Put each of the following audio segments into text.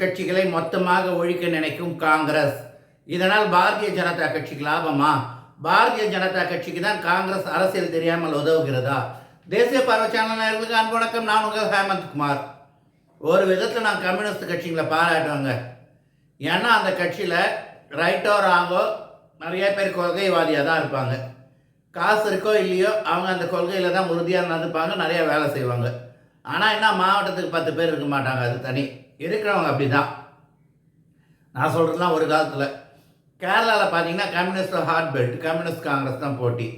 கட்சிகளை மொத்தமாக ஒழிக்க நினைக்கும் காங்கிரஸ். இதனால் பாரதிய ஜனதா கட்சிக்கு லாபமா? பாரதிய ஜனதா கட்சிக்கு தான் காங்கிரஸ் அரசியல் தெரியாமல் உதவுகிறதா? தேசிய பார்வை சேனல் நேர்களுக்கு அன்பு வணக்கம். நான் உங்கள் ஹேமந்த் குமார். ஒரு விதத்தில் நான் கம்யூனிஸ்ட் கட்சிகளை பாராட்டுவாங்க ஏன்னா அந்த கட்சியில் ரைட்டோ ராங்கோ நிறைய பேர் கொள்கைவாதியாக தான் இருப்பாங்க. காசு இருக்கோ இல்லையோ அவங்க அந்த கொள்கையில் தான் உறுதியாக நடந்துப்பாங்க நிறைய வேலை செய்வாங்க. ஆனால் என்ன மாவட்டத்துக்கு பத்து பேர் இருக்க மாட்டாங்க அது தனி. இருக்கிறவங்க அப்படி தான் நான் சொல்கிறதுலாம் ஒரு காலத்தில். கேரளாவில் பார்த்தீங்கன்னா communist heart belt communist Congress தான் போட்டி.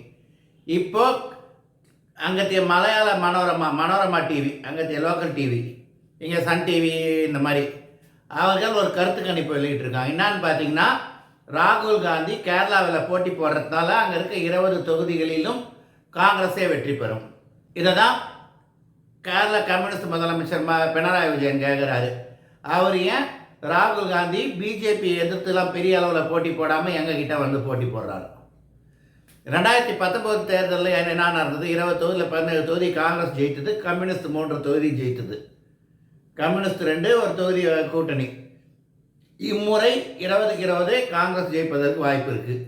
இப்போ அங்கத்திய மலையாள மனோரமா மனோரமா டிவி அங்கத்திய லோக்கல் டிவி இங்கே சன் டிவி இந்த மாதிரி. அவர்கள் ஒரு கருத்து கணிப்பு வெளியிட்டிருக்காங்க என்னான்னு பார்த்தீங்கன்னா ராகுல் காந்தி கேரளாவில் போட்டி போடுறதுனால அங்கே இருக்க இருபது தொகுதிகளிலும் காங்கிரஸே வெற்றி பெறும். இதை தான் கேரள கம்யூனிஸ்ட் முதலமைச்சர் ம பினராயி விஜயன் கேட்குறாரு அவர் ஏன் ராகுல் காந்தி பிஜேபி எதிர்த்துலாம் பெரிய அளவில் போட்டி போடாமல் எங்ககிட்ட வந்து போட்டி போடுறாரு? ரெண்டாயிரத்தி பத்தொம்போது தேர்தலில் என்ன நடந்தது? இருபது தொகுதியில் பதினேழு தொகுதி காங்கிரஸ் ஜெயித்தது கம்யூனிஸ்ட் மூன்று தொகுதி ஜெயித்தது. கம்யூனிஸ்ட் ரெண்டு ஒரு தொகுதி கூட்டணி. இம்முறை இருபதுக்கு இருபது காங்கிரஸ் ஜெயிப்பதற்கு வாய்ப்பு இருக்குது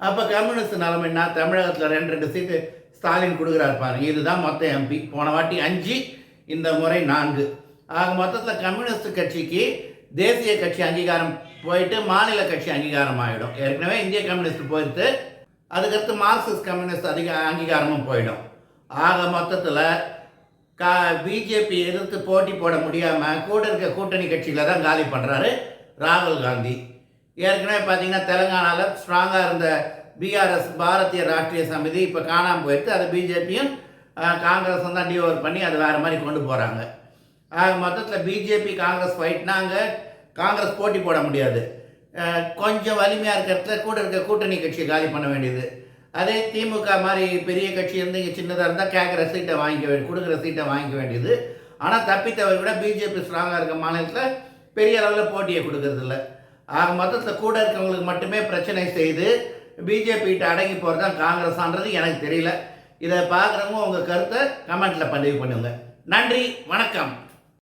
அப்போ கம்யூனிஸ்ட் நிலைமை தமிழகத்தில் ரெண்டு ரெண்டு சீட்டு ஸ்டாலின் கொடுக்குறாரு பாருங்க. இதுதான் மொத்த எம்பி. போன வாட்டி அஞ்சு இந்த முறை நான்கு. ஆக மொத்தத்தில் கம்யூனிஸ்ட் கட்சிக்கு தேசிய கட்சி அங்கீகாரம் போயிட்டு மாநில கட்சி அங்கீகாரம் ஆகிடும் ஏற்கனவே இந்திய கம்யூனிஸ்ட் போயிட்டு அதுக்கடுத்து மார்க்சிஸ்ட் கம்யூனிஸ்ட் அதிக அங்கீகாரமும் போயிடும். ஆக மொத்தத்தில் கா பிஜேபி எதிர்த்து போட்டி போட முடியாமல் கூட இருக்க கூட்டணி கட்சியில் தான் காலி பண்ணுறாரு ராகுல் காந்தி. ஏற்கனவே பார்த்தீங்கன்னா தெலங்கானாவில் ஸ்ட்ராங்காக இருந்த பிஆர்எஸ் பாரதிய ராஷ்ட்ரிய சமிதி இப்போ காணாமல் போயிடுத்து அதை பிஜேபியும் காங்கிரஸும் தான் டிஓவர் பண்ணி அதை வேறு மாதிரி கொண்டு போகிறாங்க ஆக மொத்தத்தில் பிஜேபி காங்கிரஸ் ஃபைட்னா அங்கே காங்கிரஸ் போட்டி போட முடியாது. கொஞ்சம் வலிமையாக இருக்கிறதுல கூட இருக்க கூட்டணி கட்சியை காலி பண்ண வேண்டியது. அதே திமுக மாதிரி பெரிய கட்சி இருந்து இங்கே சின்னதாக இருந்தால் கேட்குற சீட்டை வாங்கிக்க வேண்டிய கொடுக்குற சீட்டை வாங்கிக்க வேண்டியது. ஆனால் தப்பித்தவர் விட பிஜேபி ஸ்ட்ராங்காக இருக்க மாநிலத்தில் பெரிய அளவில் போட்டியை கொடுக்கறதில்ல ஆக மொத்தத்தில் கூட இருக்கவங்களுக்கு மட்டுமே பிரச்சனை செய்து பிஜேபிகிட்ட அடங்கி போகிறது தான் காங்கிரஸான்றது எனக்கு தெரியல. இதை பார்க்குறவங்க உங்கள் கருத்தை கமெண்ட்டில் பதிவு பண்ணுங்க. நன்றி வணக்கம்.